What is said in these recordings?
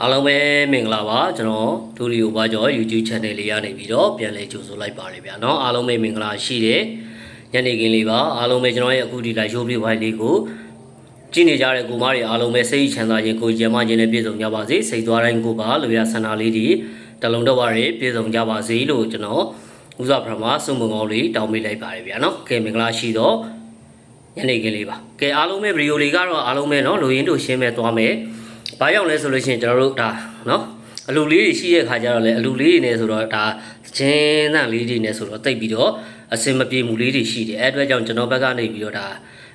အားလုံးပဲမင်္ဂလာပါကျွန်တော်ဒူရီယိုဘာကျော် YouTube channel လေးရနေပြီးတော့ပြန်လည်ကြိုဆိုလိုက်ပါတယ်ဗျာเนาะအားလုံးပဲမင်္ဂလာရှိတယ်ညနေခင်းလေးပါအားလုံးပဲကျွန်တော်ရဲ့အခုဒီလိုက် show play ဘိုင်လေးကိုကြည့်နေကြတဲ့ကိုမတွေအားလုံးပဲစိတ်ချမ်းသာခြင်းကိုကြံမခြင်းနဲ့ပြည့်စုံကြပါစေစိတ်သွားတိုင်းကိုပါလူရဆန္ဒလေးတွေတလုံးတော့ပါရပြည့်စုံကြပါစေလို့ကျွန်တော်ဦးစွာပထမစုံမကောင်းလေးတောင်းပေးလိုက်ပါတယ်ဗျာเนาะကဲမင်္ဂလာရှိတော့ညနေခင်းလေးပါကဲအားလုံးပဲဗီဒီယိုလေးကတော့အားလုံးပဲเนาะလူရင်းတို့ရှင်းမဲ့သွားမယ် ။ ဘာကြောင့်လဲဆိုလို့ရှိရင်ကျွန်တော်တို့ဒါနော်အလူလေးတွေရှိတဲ့ခါကျတော့လေအလူလေးတွေနဲ့ဆိုတော့ဒါချင်းသန့်လေးတွေနဲ့ဆိုတော့တိတ်ပြီးတော့အစင်မပြေမှုလေးတွေရှိတယ်အဲအတွက်ကြောင့်ကျွန်တော်ဘက်ကနေပြီးတော့ဒါ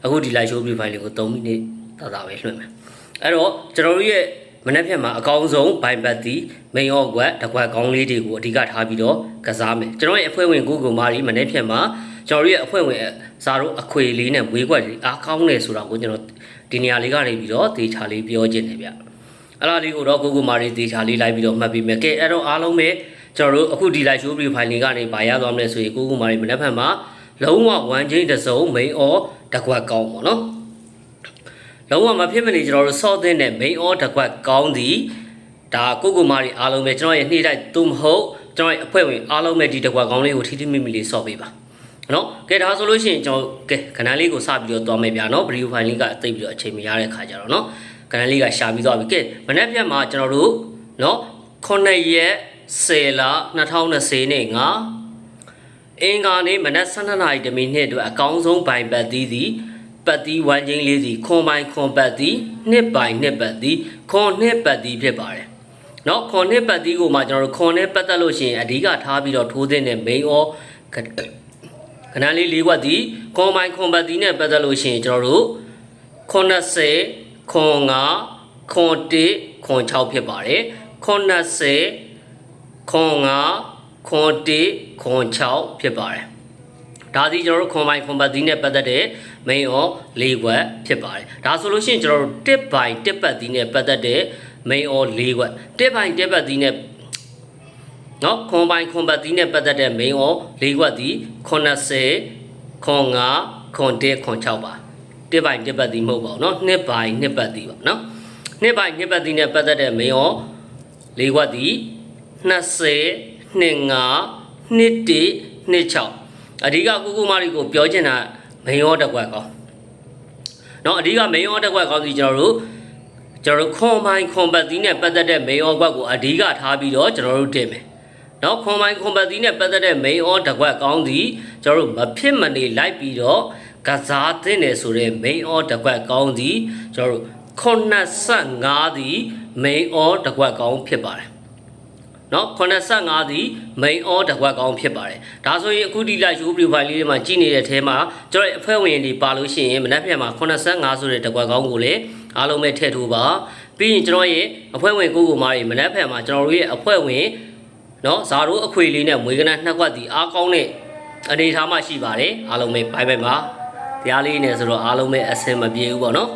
အခုဒီ live show profile လေးကို3မိနစ်သာသာပဲလွှင့်မယ်။အဲ့တော့ကျွန်တော်တို့ရဲ့မနေ့ဖြတ်မှာအကောင်းဆုံးဘိုင်ဘတ်တီမိန်အော့ကွက်တကွက်ကောင်းလေးတွေကိုအဓိကထားပြီးတော့ကစားမယ်။ကျွန်တော်ရဲ့အဖွဲ့ဝင်ကိုကိုမာရီမနေ့ဖြတ်မှာကျွန်တော်တို့ရဲ့အဖွဲ့ဝင်ဇာတို့အခွေလေးနဲ့မွေးကွက်တွေအားကောင်းတယ်ဆိုတာကိုကျွန်တော်ဒီနေရာလေးကနေပြီးတော့တေချာလေးပြောခြင်းတယ်ဗျ။ အဲ့ဒါလေးကိုတော့ကိုကိုမာရီတေချာလေးလိုက်ပြီးတော့မှတ်ပြီးမယ်။ကဲအဲ့တော့အားလုံးပဲကျွန်တော်တို့အခုဒီ live show profile လေးကနေပါရသွားမလဲဆိုရင်ကိုကိုမာရီမနေ့ဖက်မှာလုံးဝ1 chain တစ်စုံ main or တကွက်ကောင်းပေါ့နော်။လုံးဝမဖြစ်မနေကျွန်တော်တို့စော့တဲ့နဲ့ main or တကွက်ကောင်းသည်ဒါကိုကိုမာရီအားလုံးပဲကျွန်တော်ရဲ့နှိမ့်တိုက်သူမဟုတ်ကျွန်တော်ရဲ့အဖွဲ့ဝင်အားလုံးပဲဒီတကွက်ကောင်းလေးကိုထိထိမိမိလေးစော့ပေးပါ။နော်ကဲဒါဆိုလို့ရှိရင်ကျွန်တော်ကဲခဏလေးကိုစပြီးတော့သွားမယ်ဗျာနော်ဗီဒီယိုဖိုင်လေးကအသိပြီးတော့အချိန်မရတဲ့ခါကြတော့နော် ခဏလေးကရှာပြီးသွားပြီကဲမနေ့ပြန်မှာကျွန်တော်တို့နော်9ရက်10လ2020နဲ့ငါအင်္ဂါနေ့မနက်12နာရီတမိနစ်အတွက်အကောင်းဆုံးဘိုင်ပတ်သီးသည်ပတ်သီးဝမ်းချင်းလေးစီခွန်ပိုင်ခွန်ပတ်သီးနှစ်ပိုင်နှစ်ပတ်သီးခွန်နှစ်ပတ်သီးဖြစ်ပါတယ်နော်ခွန်နှစ်ပတ်သီးကိုမှကျွန်တော်တို့ခွန်နဲ့ပတ်သက်လို့ရှိရင်အဓိကထားပြီးတော့ထိုးတဲ့ main or ခဏလေးလေးခွက်သည်ခွန်ပိုင်ခွန်ပတ်သီးနဲ့ပတ်သက်လို့ရှိရင်ကျွန်တော်တို့90 ခွန်9ခွန်1ခွန်6ဖြစ်ပါတယ်90ခွန်9ခွန်1ခွန်6ဖြစ်ပါတယ်ဒါသည်ကျွန်တော်တို့ခွန်ပိုင်ခွန်ပတ်သီးနဲ့ပတ်သက်တဲ့ main or ၄ခွက်ဖြစ်ပါတယ်ဒါဆိုလို့ရှိရင်ကျွန်တော်တို့1 by 1ပတ်သီးနဲ့ပတ်သက်တဲ့ main or ၄ခွက်1 by 1ပတ်သီးနဲ့နော်ခွန်ပိုင်ခွန်ပတ်သီးနဲ့ပတ်သက်တဲ့ main or ၄ခွက်သည်80ခွန်9ခွန်1ခွန်6ပါ 1 by 1ပတ်သီးမဟုတ်ပါဘူးเนาะ2 by 2ပတ်သီးပါเนาะ2 by 2ပတ်သီးနဲ့ပတ်သက်တဲ့ main or ၄ခွက်သည်20 25 21 26အဓိကကုကုမာရီကိုပြောချင်တာမင်းရောတစ်ကွက်ကောင်းเนาะအဓိကမင်းရောတစ်ကွက်ကောင်းစီကျွန်တော်တို့ကျွန်တော်တို့ခွန်ပိုင်းခွန်ပတ်သီးနဲ့ပတ်သက်တဲ့မင်းရောကွက်ကိုအဓိကထားပြီးတော့ကျွန်တော်တို့တင်မယ်เนาะခွန်ပိုင်းခွန်ပတ်သီးနဲ့ပတ်သက်တဲ့မင်းရောတစ်ကွက်ကောင်းစီကျွန်တော်တို့မဖြစ်မနေလိုက်ပြီးတော့ ကစားတင်တယ်ဆိုတဲ့ main or တစ်ကွက်ကောင်းစီကျွန်တော်တို့85ဒီ main or တစ်ကွက်ကောင်းဖြစ်ပါတယ်နော်85သည် main or တစ်ခွက်ကောင်းဖြစ်ပါတယ်ဒါဆိုရင်အခုဒီ live show profile လေးတွေမှာကြည့်နေတဲ့ထဲမှာကျွန်တော်အဖွဲ့ဝင်တွေပါလို့ရှိရင်မနက်ဖြန်မှာ85ဆိုတဲ့တစ်ခွက်ကောင်းကိုလည်းအားလုံးပဲထည့်ထိုးပါပြီးရင်ကျွန်တော်ရဲ့အဖွဲ့ဝင်ကိုကိုမားတွေမနက်ဖြန်မှာကျွန်တော်တို့ရဲ့အဖွဲ့ဝင်နော်ဇာတို့အခွေလေးနဲ့မွေးကနနှစ်ခွက်ဒီအားကောင်းတဲ့အနေအထားမှရှိပါတယ်အားလုံးပဲဘိုင်ဘိုင်ပါ တရားလေးနဲ့ဆိုတော့အားလုံးပဲအဆင်မပြေဘူးပေါ့နော်